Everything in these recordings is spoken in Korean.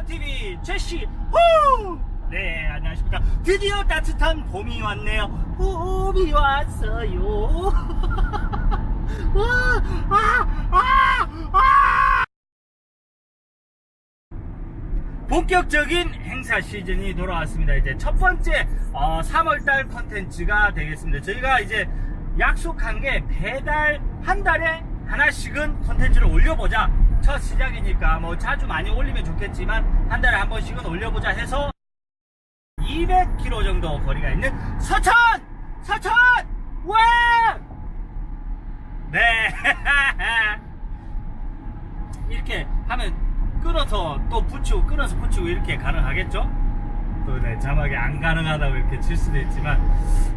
행사TV 제시 후! 네 안녕하십니까 드디어 따뜻한 봄이 왔네요 봄이 왔어요 아, 아, 아, 아! 본격적인 행사 시즌이 돌아왔습니다. 이제 첫 번째 어, 3월달 컨텐츠가 되겠습니다. 저희가 이제 약속한 게 배달 한 달에 하나씩은 컨텐츠를 올려보자. 첫 시작이니까 뭐 자주 많이 올리면 좋겠지만 한 달에 한 번씩은 올려보자 해서 200km 정도 거리가 있는 서천! 서천! 와! 네. 이렇게 하면 끊어서 또 붙이고 끊어서 붙이고 이렇게 가능하겠죠? 또 네, 자막이 안 가능하다고 이렇게 칠 수도 있지만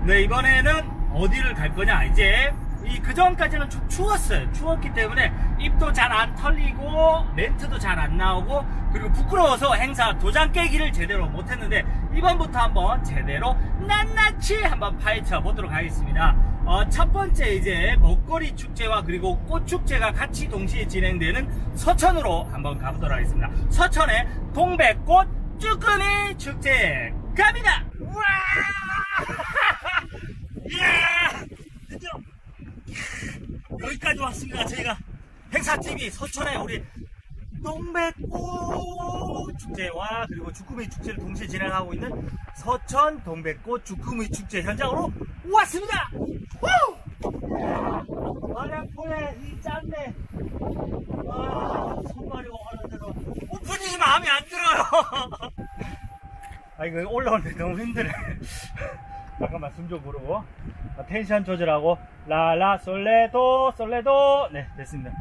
네 이번에는 어디를 갈 거냐 이제 이 그전까지는 좀 추웠어요 추웠기 때문에 입도 잘 안 털리고 멘트도 잘 안 나오고 그리고 부끄러워서 행사 도장 깨기를 제대로 못했는데 이번부터 한번 제대로 낱낱이 한번 파헤쳐 보도록 하겠습니다 어, 첫 번째 이제 먹거리 축제와 그리고 꽃 축제가 같이 동시에 진행되는 서천으로 한번 가보도록 하겠습니다. 서천의 동백꽃 쭈꾸미 축제 갑니다. 이야! 드디어 여기까지 왔습니다. 저희가 행사 TV 서천에 우리 동백꽃 축제와 그리고 주꾸미 축제를 동시에 진행하고 있는 서천 동백꽃 주꾸미 축제 현장으로 왔습니다. 후! 마량포에 이 짠내. 아, 손발이고 하는 대로 오프닝이 마음에 안 들어요. 아 이거 올라오는데 너무 힘드네. 잠깐만 숨 좀 고르고. 아, 텐션 조절하고. 라라 솔레도 솔레도. 네 됐습니다.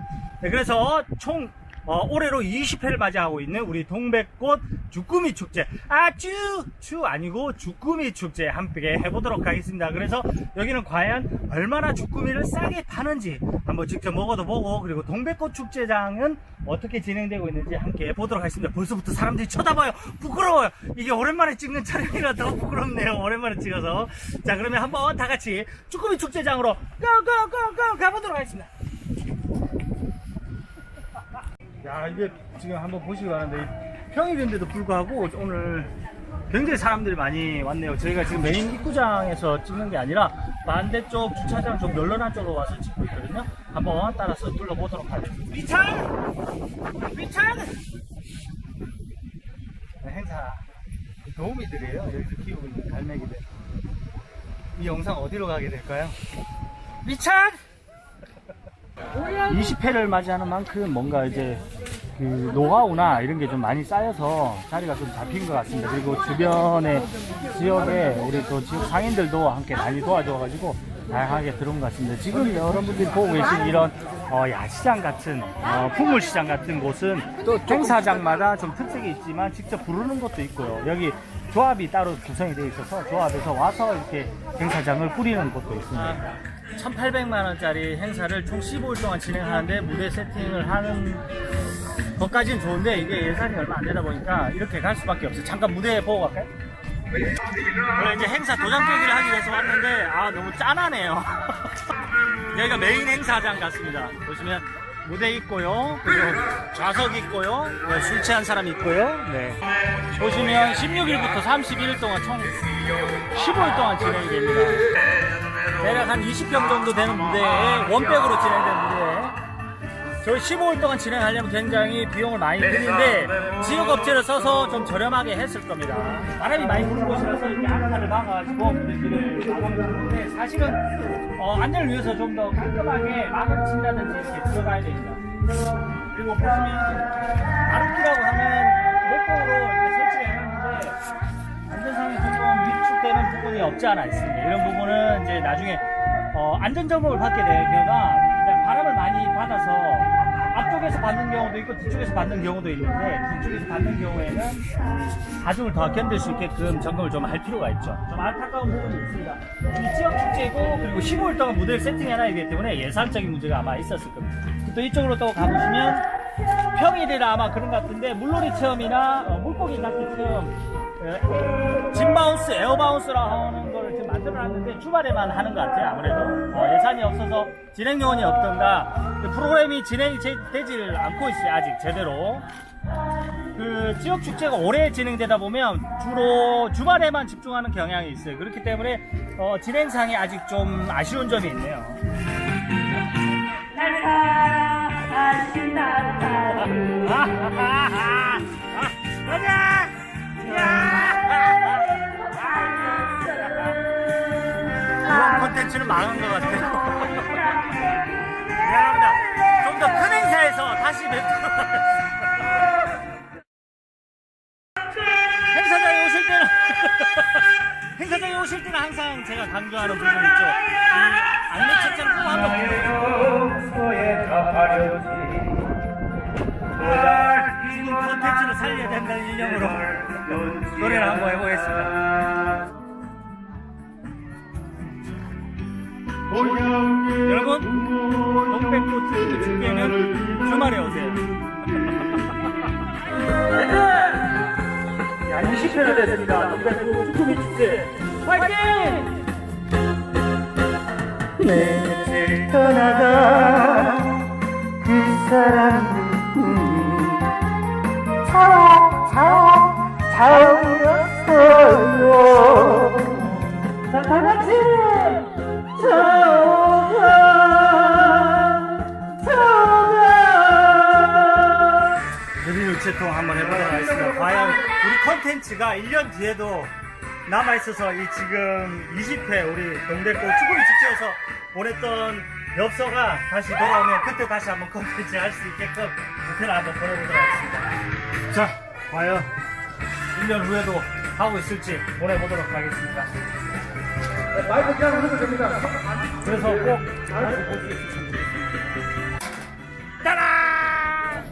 네 그래서 총 어, 올해로 20회를 맞이하고 있는 우리 동백꽃 주꾸미 축제 아쭈추 아니고 주꾸미 축제 함께 해보도록 하겠습니다. 그래서 여기는 과연 얼마나 주꾸미를 싸게 파는지 한번 직접 먹어도 보고 그리고 동백꽃 축제장은 어떻게 진행되고 있는지 함께 보도록 하겠습니다. 벌써부터 사람들이 쳐다봐요. 부끄러워요. 이게 오랜만에 찍는 촬영이라 더 부끄럽네요. 오랜만에 찍어서 자 그러면 한번 다 같이 주꾸미 축제장으로 고고고고 가보도록 하겠습니다. 야 이게 지금 한번 보시기 바라는데 평일인데도 불구하고 오늘 굉장히 사람들이 많이 왔네요 저희가 지금 메인 입구장에서 찍는 게 아니라 반대쪽 주차장 좀 널널한 쪽으로 와서 찍고 있거든요 한번 따라서 둘러보도록 하겠습니다 위창! 위창! 네, 행사 도우미들이에요 여기서 키우고 있는 갈매기들 이 영상 어디로 가게 될까요? 위창! 20회를 맞이하는 만큼 뭔가 이제 그 노하우나 이런 게 좀 많이 쌓여서 자리가 좀 잡힌 것 같습니다. 그리고 주변의 지역에 우리 또 지역 상인들도 함께 많이 도와줘가지고 다양하게 들어온 것 같습니다. 지금 여러분들이 보고 계신 이런 어, 야시장 같은 어, 풍물시장 같은 곳은 또 행사장마다 좀 특색이 있지만 직접 부르는 것도 있고요. 여기 조합이 따로 구성이 되어 있어서 조합에서 와서 이렇게 행사장을 꾸리는 곳도 있습니다. 1,800만 원짜리 행사를 총 15일 동안 진행하는데 무대 세팅을 하는 것까지는 좋은데 이게 예산이 얼마 안 되다 보니까 이렇게 갈 수밖에 없어요. 잠깐 무대 보고 갈까요? 원래 이제 행사 도장 깨기를 하기 위해서 왔는데 아 너무 짠하네요. 여기가 메인 행사장 같습니다. 보시면 무대 있고요. 그리고 좌석 있고요. 네, 술 취한 사람 있고요. 네. 보시면 16일부터 31일 동안 총 15일 동안 진행이 됩니다. 대략 한 20평 정도 되는 무대에 원백으로 진행된 무대에 저희 15일 동안 진행하려면 굉장히 비용을 많이 드는데 지역 업체를 써서 좀 저렴하게 했을 겁니다. 바람이 많이 부는 곳이라서 이렇게 안타를 막아가지고 무대들을 막아주는데 사실은 어, 안전을 위해서 좀 더 깔끔하게 막을 친다든지 이렇게 들어가야 됩니다. 그리고 보시면 아르키라고 하면 목공으로 이렇게 설치를 해놨는데 안전상에 조금 위축되는 부분이 없지 않아 있습니다. 이런 부분은 이제 나중에 어, 안전점검을 받게 되면 바람을 많이 받아서 앞쪽에서 받는 경우도 있고 뒤쪽에서 받는 경우도 있는데 뒤쪽에서 받는 경우에는 가중을 더 견딜 수 있게끔 점검을 좀 할 필요가 있죠. 좀 안타까운 부분이 있습니다. 이 지역 축제고 그리고 15일 동안 무대를 세팅해놔야 되기 때문에 예산적인 문제가 아마 있었을 겁니다. 또 이쪽으로 또 가보시면 평일이라 아마 그런 것 같은데 물놀이 체험이나 어, 물고기 낚시 체험 어, 짐바운스, 에어바운스라 하는 만들어놨는데 주말에만 하는 것 같아요. 아무래도 어, 예산이 없어서 진행 요원이 없던가 그 프로그램이 되질 않고 있어요. 아직 제대로. 그 지역 축제가 오래 진행되다 보면 주로 주말에만 집중하는 경향이 있어요. 그렇기 때문에 어, 진행상이 아직 좀 아쉬운 점이 있네요. 아하하하. 아, 가자! 이번 콘텐츠는 망한 것 같아요. 미안합니다. 좀 더 큰 행사에서 다시 뵙도록 하겠습니다. 행사장에 오실 때는 행사장에 오실 때는 항상 제가 강조하는 부분 있죠. 이 안내 책장 꼭 한번 지금 콘텐츠를 살려야 된다는 일념으로 노래를 한번 해보겠습니다. 여러분, 동백꽃 축제는 주말에 오세요. 야, 20회나 됐습니다. 동백꽃 축제 축제. 화이팅! 내 떠나가 그 사람 차오 차오 차오였어요 자 다같이 우체통 한번 해보도록 하겠습니다. 과연 우리 컨텐츠가 1년 뒤에도 남아있어서 이 지금 20회 우리 동백꽃 축구비 축제에서 보냈던 엽서가 다시 돌아오면 그때 다시 한번 컨텐츠 할 수 있게끔 목표를 한번 보내보도록 하겠습니다. 자 과연 1년 후에도 하고 있을지 보내보도록 하겠습니다 마이크 그냥 해도 됩니다. 그래서 꼭 다시 볼수 있으면 좋겠습니다 따라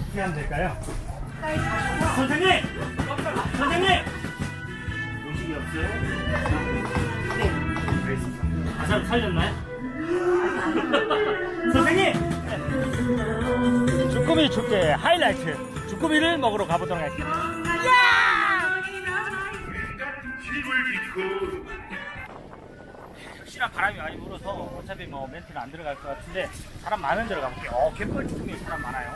어떻게 하면 될까요? 선생님! 선생님! 음식이 없어요? 네 알겠습니다 가사를 살렸나요? 선생님! 주꾸미 축제 하이라이트 주꾸미를 먹으러 가보도록 하겠습니다 혹시나 바람이 많이 불어서 어차피 뭐 멘트는 안 들어갈 것 같은데 사람 많은 데로 가볼게요. 어 갯벌 주꾸미 사람 많아요.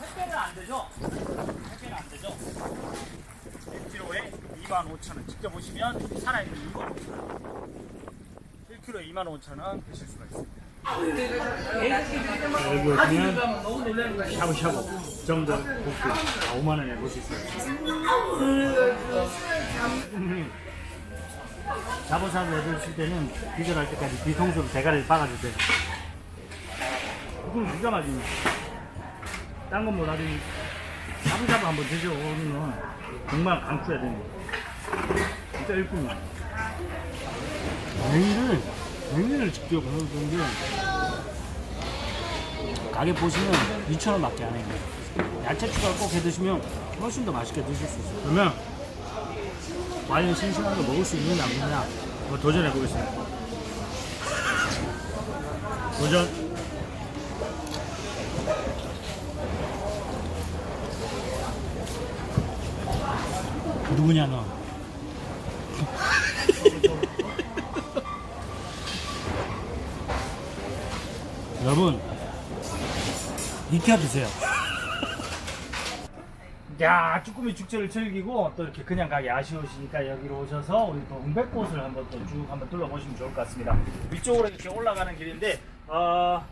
택배는 안 되죠? 택배는 안 되죠? 1kg에 25,000원. 직접 오시면 살아있는 25,000원. 1kg에 25,000원 드실 수가 있습니다 여기 보시면 샤브샤브 정전 볶음 5만 원에 보실 수 있어요. 자보산 내드실 때는 기절할 때까지 뒤통수로 대가리를 박아주세요 그건 진짜 맛있네. 딴건 뭐 나중에 샤브샤브 한번 드셔보면 정말 강추해야 됩니다. 진짜 일품이야. 냉이를 냉이를 직접 하는데 가게 보시면 2,000원 밖에 안 해요. 야채 추가를 꼭 해 드시면 훨씬 더 맛있게 드실 수 있어요. 그러면 과연 싱싱한 거 먹을 수 있느냐 없느냐 한번 도전해 보겠습니다. 도전. 누구냐 너? 여러분 익혀주세요. 야 쭈꾸미 축제를 즐기고 또 이렇게 그냥 가기 아쉬우시니까 여기로 오셔서 우리 또 동백꽃을 한번 또 쭉 한번 둘러보시면 좋을 것 같습니다. 위쪽으로 이렇게 올라가는 길인데 어,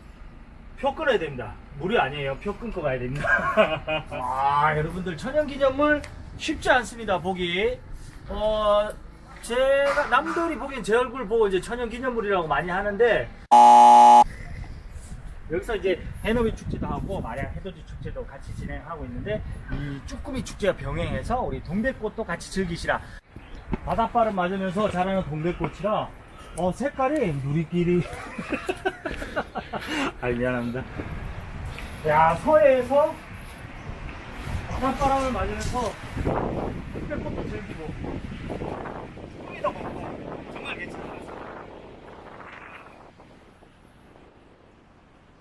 표 끊어야 됩니다. 무료 아니에요. 표 끊고 가야 됩니다. 아 여러분들 천연기념물 쉽지 않습니다 보기. 어 제가 남들이 보기엔 제 얼굴 보고 이제 천연기념물이라고 많이 하는데 여기서 이제 해넘이 축제도 하고 마량 해돋이 축제도 같이 진행하고 있는데 이 쭈꾸미 축제와 병행해서 우리 동백꽃도 같이 즐기시라. 바닷바람 맞으면서 자라는 동백꽃이라 어 색깔이 누리끼리. 아 미안합니다. 야 서해에서 바닷바람을 맞으면서 동백꽃도 즐기고. 쭈꾸미도 먹고 정말 괜찮은 것 같습니다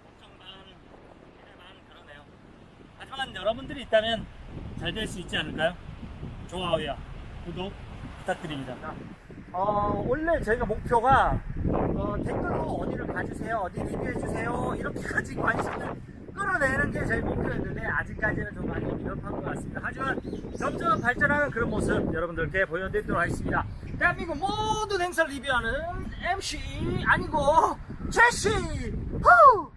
엄청 많은 기대 많은 그러네요. 하지만 여러분들이 있다면 잘 될 수 있지 않을까요? 좋아요와 구독 부탁드립니다. 어, 원래 저희가 목표가 어, 댓글로 어디를 가주세요, 어디 리뷰해주세요, 이렇게까지 관심을 끌어내는 게 저희 목표였는데 아직까지는 좀 많이 미흡한 것 같습니다. 하지만 점점 발전하는 그런 모습 여러분들께 보여드리도록 하겠습니다. 대한민국 모든 행사를 리뷰하는 MC 아니고 제시 후!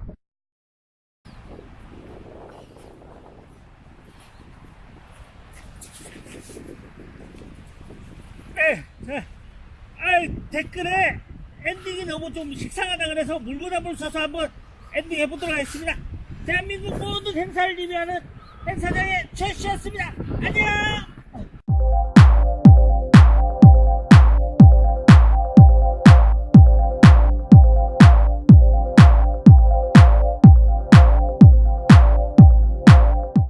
아 댓글에 엔딩이 너무 좀 식상하다 그래서 물고 잡을 써서 한번 엔딩 해보도록 하겠습니다. 대한민국 모든 행사를 리뷰하는 행사장의 최씨였습니다. 안녕!